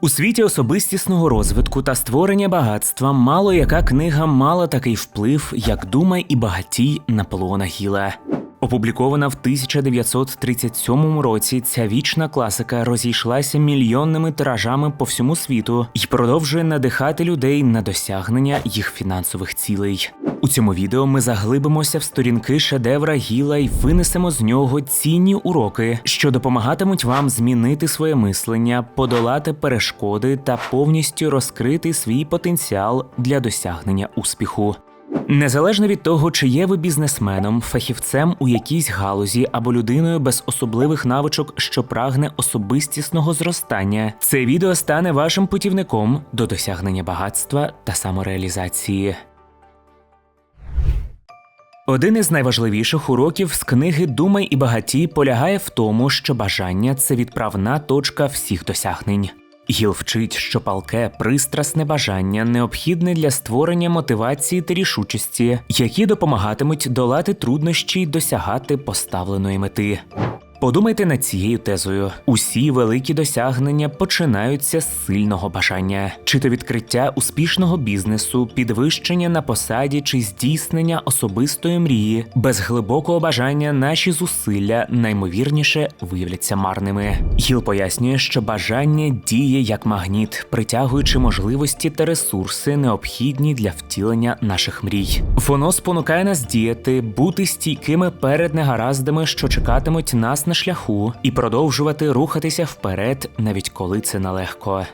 У світі особистісного розвитку та створення багатства мало яка книга мала такий вплив, як Думай і багатій Наполеона Гіла. Опублікована в 1937 році, ця вічна класика розійшлася мільйонними тиражами по всьому світу і продовжує надихати людей на досягнення їх фінансових цілей. У цьому відео ми заглибимося в сторінки шедевра Гіла і винесемо з нього цінні уроки, що допомагатимуть вам змінити своє мислення, подолати перешкоди та повністю розкрити свій потенціал для досягнення успіху. Незалежно від того, чи є ви бізнесменом, фахівцем у якійсь галузі або людиною без особливих навичок, що прагне особистісного зростання, це відео стане вашим путівником до досягнення багатства та самореалізації. Один із найважливіших уроків з книги Думай і багатій полягає в тому, що бажання це відправна точка всіх досягнень. Гіл вчить, що палке пристрасне бажання необхідне для створення мотивації та рішучості, які допомагатимуть долати труднощі й досягати поставленої мети. Подумайте над цією тезою: усі великі досягнення починаються з сильного бажання, чи то відкриття успішного бізнесу, підвищення на посаді чи здійснення особистої мрії. Без глибокого бажання наші зусилля наймовірніше виявляться марними. Гіл пояснює, що бажання діє як магніт, притягуючи можливості та ресурси, необхідні для втілення наших мрій. Воно спонукає нас діяти, бути стійкими перед негараздами, що чекатимуть нас на шляху, і продовжувати рухатися вперед, навіть коли це нелегко.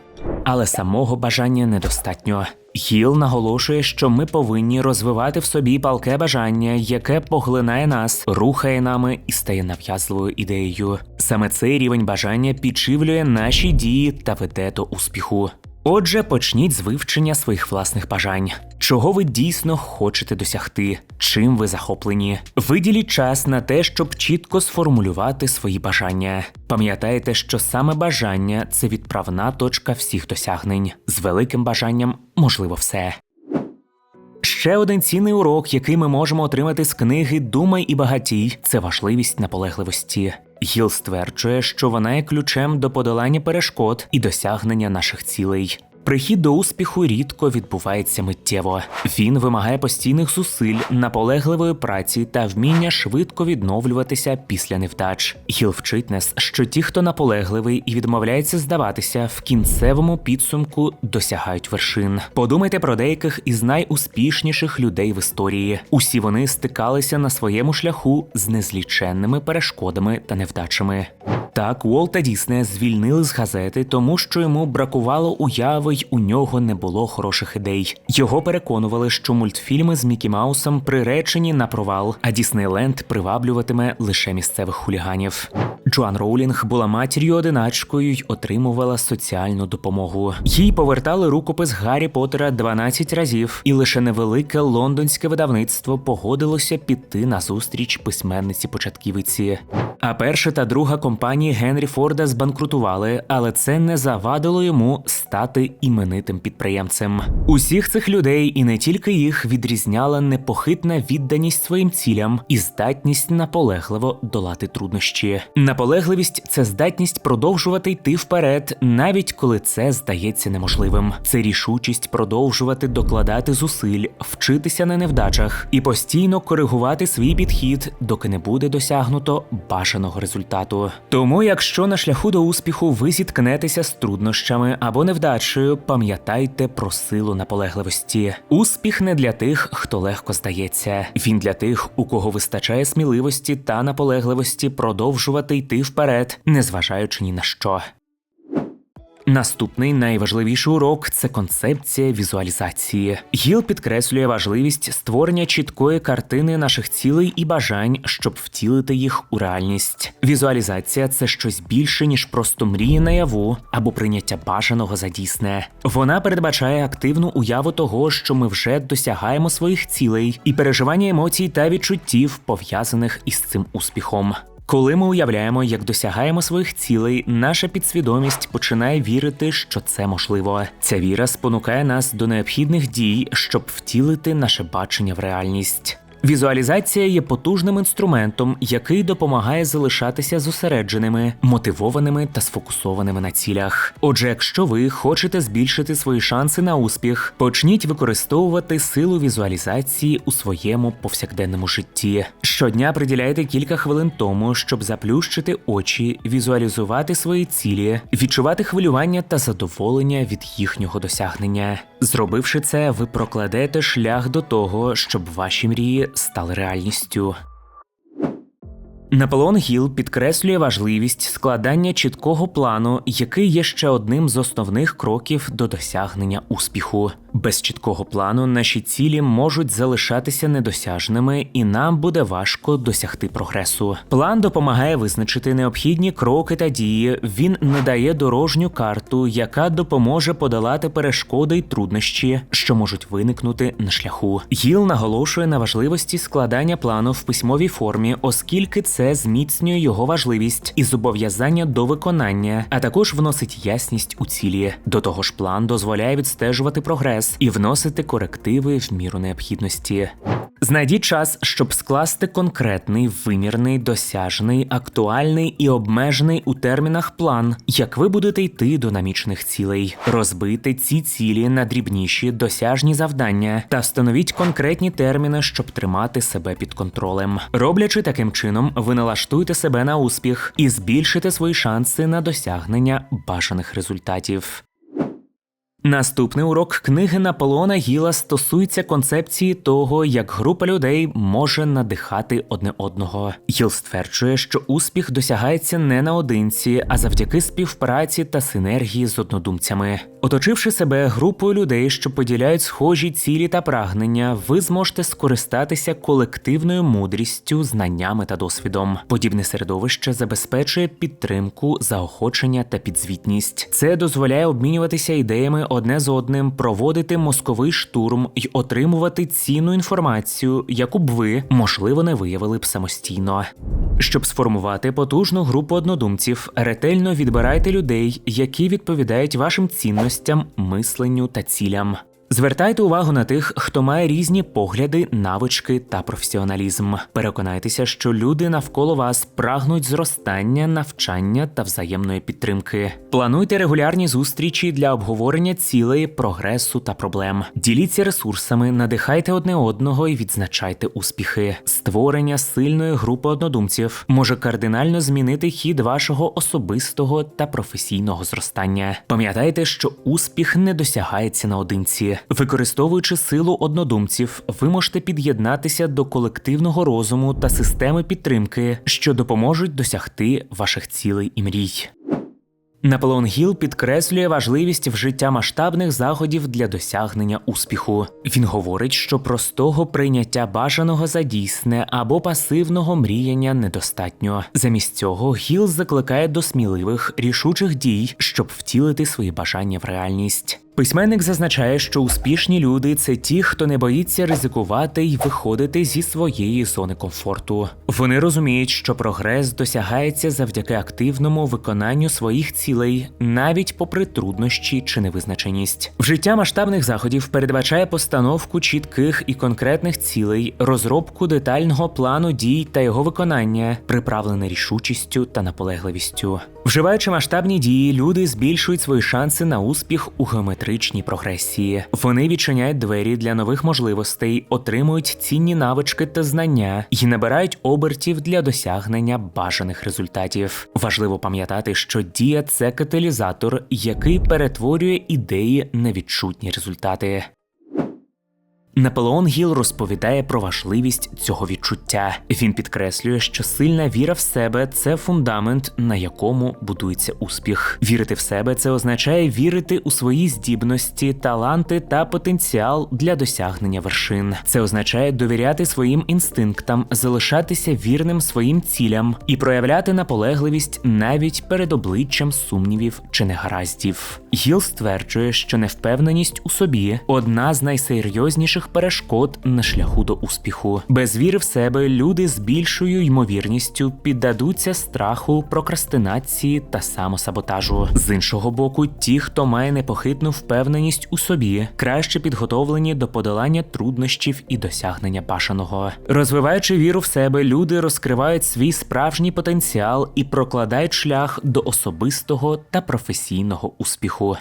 Але самого бажання недостатньо. Гіл наголошує, що ми повинні розвивати в собі палке бажання, яке поглинає нас, рухає нами і стає нав'язливою ідеєю. Саме цей рівень бажання підживлює наші дії та веде до успіху. Отже, почніть з вивчення своїх власних бажань. Чого ви дійсно хочете досягти, чим ви захоплені. Виділіть час на те, щоб чітко сформулювати свої бажання. Пам'ятайте, що саме бажання це відправна точка всіх досягнень. З великим бажанням можливо все. Ще один цінний урок, який ми можемо отримати з книги Думай і багатій це важливість наполегливості. Гіл стверджує, що вона є ключем до подолання перешкод і досягнення наших цілей. Прихід до успіху рідко відбувається миттєво. Він вимагає постійних зусиль, наполегливої праці та вміння швидко відновлюватися після невдач. Гіл вчить нас, що ті, хто наполегливий і відмовляється здаватися, в кінцевому підсумку досягають вершин. Подумайте про деяких із найуспішніших людей в історії. Усі вони стикалися на своєму шляху з незліченними перешкодами та невдачами. Так, Уолта Дісне звільнили з газети, тому що йому бракувало уяви й у нього не було хороших ідей. Його переконували, що мультфільми з Мікі Маусом приречені на провал, а Діснейленд приваблюватиме лише місцевих хуліганів. Джоан Роулінг була матір'ю одиначкою й отримувала соціальну допомогу. Їй повертали рукопис Гаррі Поттера 12 разів, і лише невелике лондонське видавництво погодилося піти на зустріч письменниці початківиці. А перша та друга компанії Генрі Форда збанкрутували, але це не завадило йому стати іменитим підприємцем. Усіх цих людей, і не тільки їх, відрізняла непохитна відданість своїм цілям і здатність наполегливо долати труднощі. Наполегливість це здатність продовжувати йти вперед, навіть коли це здається неможливим. Це рішучість продовжувати докладати зусиль, вчитися на невдачах і постійно коригувати свій підхід, доки не буде досягнуто бажаного результату. Тому, якщо на шляху до успіху ви зіткнетеся з труднощами або невдачею, пам'ятайте про силу наполегливості. Успіх не для тих, хто легко здається. Він для тих, у кого вистачає сміливості та наполегливості продовжувати йти вперед, незважаючи ні на що. Наступний найважливіший урок це концепція візуалізації. Гіл підкреслює важливість створення чіткої картини наших цілей і бажань, щоб втілити їх у реальність. Візуалізація це щось більше ніж просто мрії наяву або прийняття бажаного за дійсне. Вона передбачає активну уяву того, що ми вже досягаємо своїх цілей, і переживання емоцій та відчуттів пов'язаних із цим успіхом. Коли ми уявляємо, як досягаємо своїх цілей, наша підсвідомість починає вірити, що це можливо. Ця віра спонукає нас до необхідних дій, щоб втілити наше бачення в реальність. Візуалізація є потужним інструментом, який допомагає залишатися зосередженими, мотивованими та сфокусованими на цілях. Отже, якщо ви хочете збільшити свої шанси на успіх, почніть використовувати силу візуалізації у своєму повсякденному житті. Щодня приділяйте кілька хвилин тому, щоб заплющити очі, візуалізувати свої цілі, відчувати хвилювання та задоволення від їхнього досягнення. Зробивши це, ви прокладете шлях до того, щоб ваші мрії стали реальністю. Наполеон Гіл підкреслює важливість складання чіткого плану, який є ще одним з основних кроків до досягнення успіху. Без чіткого плану наші цілі можуть залишатися недосяжними, і нам буде важко досягти прогресу. План допомагає визначити необхідні кроки та дії. Він надає дорожню карту, яка допоможе подолати перешкоди й труднощі, що можуть виникнути на шляху. Гіл наголошує на важливості складання плану в письмовій формі, оскільки це зміцнює його важливість і зобов'язання до виконання, а також вносить ясність у цілі. До того ж, план дозволяє відстежувати прогрес і вносити корективи в міру необхідності. Знайдіть час, щоб скласти конкретний, вимірний, досяжний, актуальний і обмежений у термінах план, як ви будете йти до намічених цілей, розбити ці цілі на дрібніші досяжні завдання та встановіть конкретні терміни, щоб тримати себе під контролем. Роблячи таким чином, ви налаштуєте себе на успіх і збільшите свої шанси на досягнення бажаних результатів. Наступний урок книги Наполеона Гіла стосується концепції того, як група людей може надихати одне одного. Гіл стверджує, що успіх досягається не наодинці, а завдяки співпраці та синергії з однодумцями. Оточивши себе групою людей, що поділяють схожі цілі та прагнення, ви зможете скористатися колективною мудрістю, знаннями та досвідом. Подібне середовище забезпечує підтримку, заохочення та підзвітність. Це дозволяє обмінюватися ідеями одне з одним, проводити мозковий штурм і отримувати цінну інформацію, яку б ви можливо не виявили б самостійно. Щоб сформувати потужну групу однодумців, ретельно відбирайте людей, які відповідають вашим цінностям, мисленню та цілям. Звертайте увагу на тих, хто має різні погляди, навички та професіоналізм. Переконайтеся, що люди навколо вас прагнуть зростання, навчання та взаємної підтримки. Плануйте регулярні зустрічі для обговорення цілей, прогресу та проблем. Діліться ресурсами, надихайте одне одного і відзначайте успіхи. Створення сильної групи однодумців може кардинально змінити хід вашого особистого та професійного зростання. Пам'ятайте, що успіх не досягається наодинці. Використовуючи силу однодумців, ви можете під'єднатися до колективного розуму та системи підтримки, що допоможуть досягти ваших цілей і мрій. Наполеон Гіл підкреслює важливість вжиття масштабних заходів для досягнення успіху. Він говорить, що простого прийняття бажаного за дійсне або пасивного мріяння недостатньо. Замість цього Гіл закликає до сміливих рішучих дій, щоб втілити свої бажання в реальність. Письменник зазначає, що успішні люди це ті, хто не боїться ризикувати й виходити зі своєї зони комфорту. Вони розуміють, що прогрес досягається завдяки активному виконанню своїх цілей, навіть попри труднощі чи невизначеність. Вжиття масштабних заходів передбачає постановку чітких і конкретних цілей, розробку детального плану дій та його виконання, приправлене рішучістю та наполегливістю. Вживаючи масштабні дії, люди збільшують свої шанси на успіх у геометричній прогресії. Вони відчиняють двері для нових можливостей, отримують цінні навички та знання і набирають обертів для досягнення бажаних результатів. Важливо пам'ятати, що дія це каталізатор, який перетворює ідеї на відчутні результати. Наполеон Гіл розповідає про важливість цього відчуття. Він підкреслює, що сильна віра в себе це фундамент, на якому будується успіх. Вірити в себе це означає вірити у свої здібності, таланти та потенціал для досягнення вершин. Це означає довіряти своїм інстинктам, залишатися вірним своїм цілям і проявляти наполегливість навіть перед обличчям сумнівів чи негараздів. Гіл стверджує, що невпевненість у собі одна з найсерйозніших найменших перешкод на шляху до успіху. Без віри в себе люди з більшою ймовірністю піддадуться страху, прокрастинації та самосаботажу. З іншого боку, ті, хто має непохитну впевненість у собі, краще підготовлені до подолання труднощів і досягнення бажаного. Розвиваючи віру в себе, люди розкривають свій справжній потенціал і прокладають шлях до особистого та професійного успіху.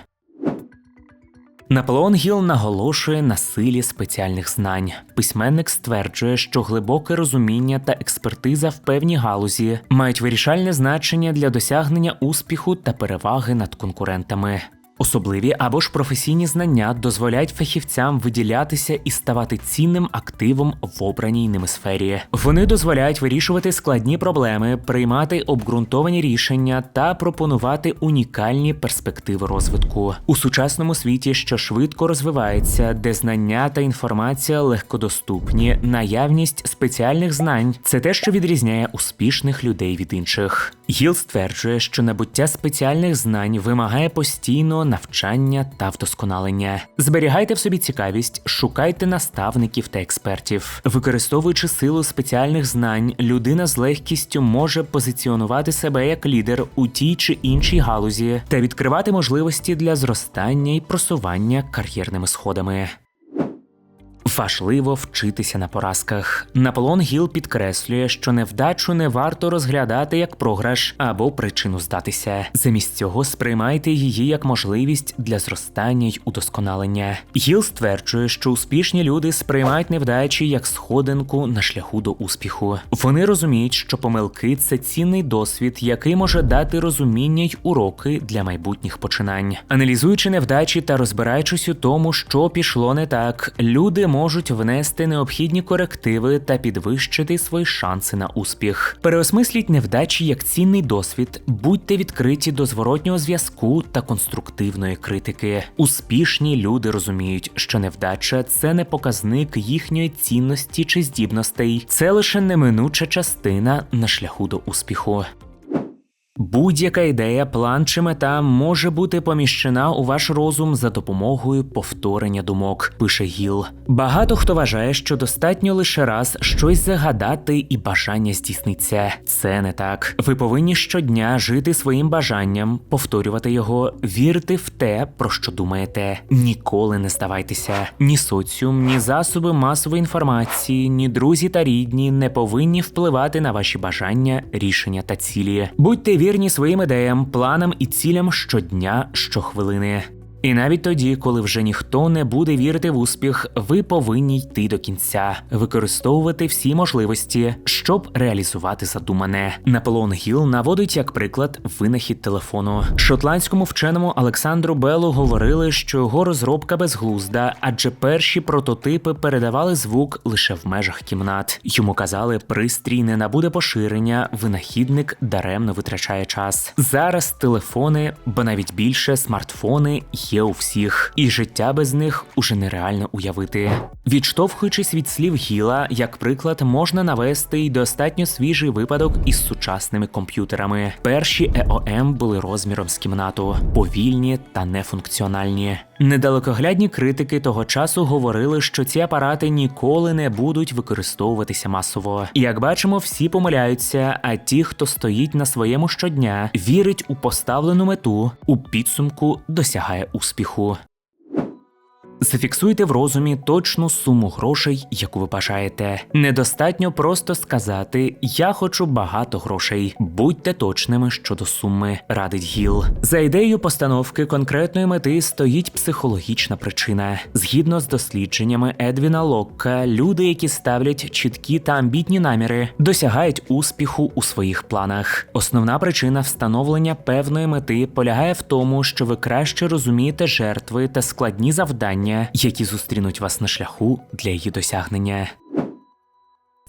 Наполеон Гіл наголошує на силі спеціальних знань. Письменник стверджує, що глибоке розуміння та експертиза в певній галузі мають вирішальне значення для досягнення успіху та переваги над конкурентами. Особливі або ж професійні знання дозволяють фахівцям виділятися і ставати цінним активом в обраній ними сфері. Вони дозволяють вирішувати складні проблеми, приймати обґрунтовані рішення та пропонувати унікальні перспективи розвитку у сучасному світі, що швидко розвивається, де знання та інформація легкодоступні, наявність спеціальних знань це те, що відрізняє успішних людей від інших. Гіл стверджує, що набуття спеціальних знань вимагає постійного навчання та вдосконалення. Зберігайте в собі цікавість, шукайте наставників та експертів. Використовуючи силу спеціальних знань, людина з легкістю може позиціонувати себе як лідер у тій чи іншій галузі та відкривати можливості для зростання і просування кар'єрними сходами. Важливо вчитися на поразках. Наполеон Гіл підкреслює, що невдачу не варто розглядати як програш або причину здатися. Замість цього сприймайте її як можливість для зростання й удосконалення. Гіл стверджує, що успішні люди сприймають невдачі як сходинку на шляху до успіху. Вони розуміють, що помилки це цінний досвід, який може дати розуміння й уроки для майбутніх починань. Аналізуючи невдачі та розбираючись у тому, що пішло не так, люди можуть внести необхідні корективи та підвищити свої шанси на успіх. Переосмисліть невдачі як цінний досвід, будьте відкриті до зворотнього зв'язку та конструктивної критики. Успішні люди розуміють, що невдача це не показник їхньої цінності чи здібностей, це лише неминуча частина на шляху до успіху. Будь-яка ідея, план чи мета може бути поміщена у ваш розум за допомогою повторення думок, пише Гіл. Багато хто вважає, що достатньо лише раз щось загадати і бажання здійсниться. Це не так. Ви повинні щодня жити своїм бажанням, повторювати його, вірити в те, про що думаєте. Ніколи не здавайтеся. Ні соціум, ні засоби масової інформації, ні друзі та рідні не повинні впливати на ваші бажання, рішення та цілі. Будьте вірні своїм ідеям, планам і цілям щодня, щохвилини. І навіть тоді, коли вже ніхто не буде вірити в успіх, ви повинні йти до кінця, використовувати всі можливості, щоб реалізувати задумане. Наполеон Гіл наводить як приклад винахід телефону. Шотландському вченому Олександру Беллу говорили, що його розробка безглузда, адже перші прототипи передавали звук лише в межах кімнат. Йому казали, пристрій не набуде поширення, винахідник даремно витрачає час. Зараз телефони, бо навіть більше смартфони є у всіх, і життя без них уже нереально уявити. Відштовхуючись від слів Гіла, як приклад, можна навести й достатньо свіжий випадок із сучасними комп'ютерами. Перші ЕОМ були розміром з кімнату, повільні та нефункціональні. Недалекоглядні критики того часу говорили, що ці апарати ніколи не будуть використовуватися масово. Як бачимо, всі помиляються. А ті, хто стоїть на своєму щодня, вірить у поставлену мету, у підсумку досягає успіху. Зафіксуйте в розумі точну суму грошей, яку ви бажаєте. Недостатньо просто сказати Я хочу багато грошей. Будьте точними щодо суми, радить Гіл. За ідеєю постановки конкретної мети стоїть психологічна причина. Згідно з дослідженнями Едвіна Локка, люди, які ставлять чіткі та амбітні наміри, досягають успіху у своїх планах. Основна причина встановлення певної мети полягає в тому, що ви краще розумієте жертви та складні завдання, які зустрінуть вас на шляху для її досягнення.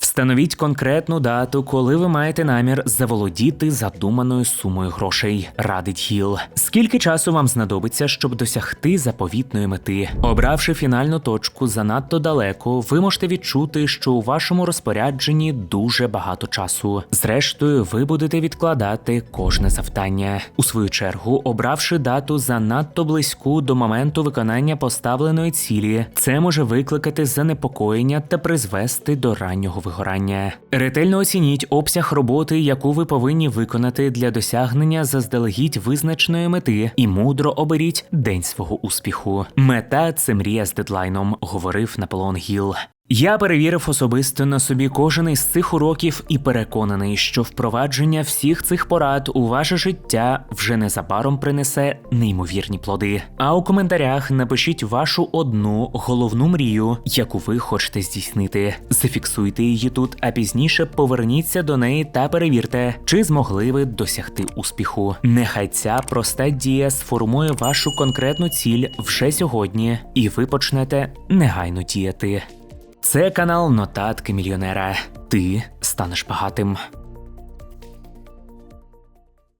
Встановіть конкретну дату, коли ви маєте намір заволодіти задуманою сумою грошей. Радить Гіл. Скільки часу вам знадобиться, щоб досягти заповітної мети? Обравши фінальну точку занадто далеко, ви можете відчути, що у вашому розпорядженні дуже багато часу. Зрештою, ви будете відкладати кожне завдання. У свою чергу, обравши дату занадто близьку до моменту виконання поставленої цілі, це може викликати занепокоєння та призвести до раннього вигорання. Ретельно оцініть обсяг роботи, яку ви повинні виконати для досягнення заздалегідь визначеної мети, і мудро оберіть день свого успіху. Мета це мрія з дедлайном, говорив Наполеон Гіл. Я перевірив особисто на собі кожен із цих уроків і переконаний, що впровадження всіх цих порад у ваше життя вже незабаром принесе неймовірні плоди. А у коментарях напишіть вашу одну головну мрію, яку ви хочете здійснити. Зафіксуйте її тут, а пізніше поверніться до неї та перевірте, чи змогли ви досягти успіху. Нехай ця проста дія сформує вашу конкретну ціль вже сьогодні, і ви почнете негайно діяти. Це канал Нотатки мільйонера. Ти станеш багатим.